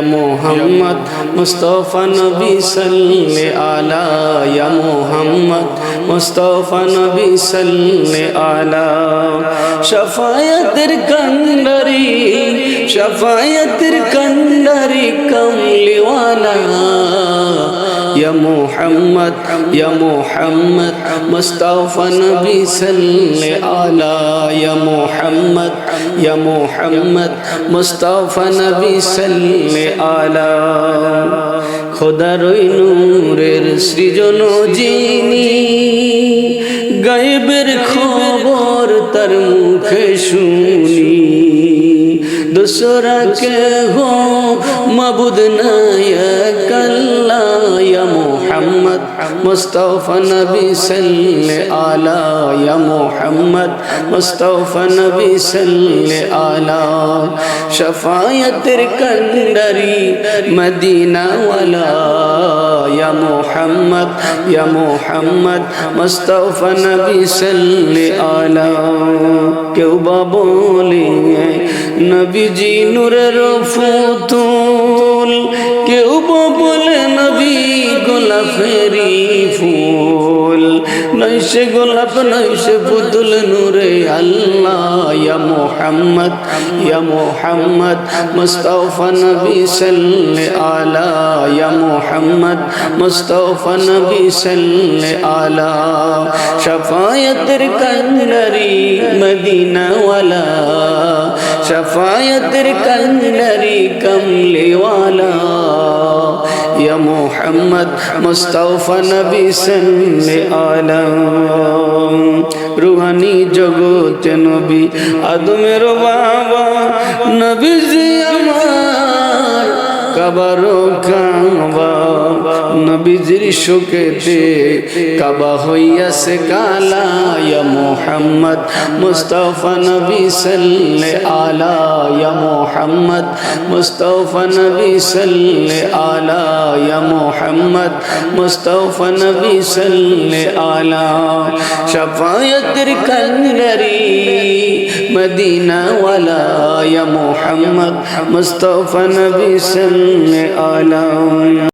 মোহাম্মদ মুস্তফা নবী সাল্লে আলা, ইয়া মোহাম্মদ মুস্তফা নবী সাল্লে আলা। শফায়াতের কন্দরি শফায়াতের কন্দরি কমলিওয়ালা। يا محمد يا محمد مصطفى نبي صل على يا محمد يا محمد مصطفى نبي صل على খোদার ওই নূরের সৃজন যিনি গায়েবের খবর তার মুখে শুনি দোসরা কে হো মাবুদ নায়ক আল্লাহ ইয়া মুহাম্মদ মুস্তাফা নবী সাল্লে আলা ইয়া মুহাম্মদ, মুস্তাফা নবী সাল্লে আলা শফায়াতের কন্ডারি, মদিনা ওয়ালা ইয়া মুহাম্মদ ইয়া মুহাম্মদ, মুস্তাফা নবী সাল্লে আলা। কেউ বা বলে, নবীজি নূরের ফুতুল, কেউ বা বলে নবী গোলাপেরি ফুল। নৈশে গোলাপ নৈশে পুতুল নূরে আল্লাহ। ইয়া মোহাম্মদ ইয়া মোহাম্মদ, মুস্তাফা নবী সাল্লে আলা। ইয়া মোহাম্মদ, মুস্তাফা নবী সাল্লে আলা। শফায়াতের কন্ডরি মদিনা ওয়ালা শফায়াতের কন্ডরি কমলি ইয়া মোহাম্মদ মুস্তাফা নবী সাল্লে আলা রুহানি জগতে নবী আদমের বাবা নবীজি আমার কাবারো কাবা। নবীজির শোকেতে কাবা হইয়াছে কালা ইয়া মোহাম্মদ, মুস্তাফা নবী সাল্লে আলা ইয়া মোহাম্মদ, মুস্তাফা নবী সাল্লে আলা ইয়া মোহাম্মদ, মুস্তাফা নবী সাল্লে আলা শফায়াতের কন্ডরি মদিনা ওয়ালা মোহাম্মদ, মুস্তাফা নবী সাল্লে আলা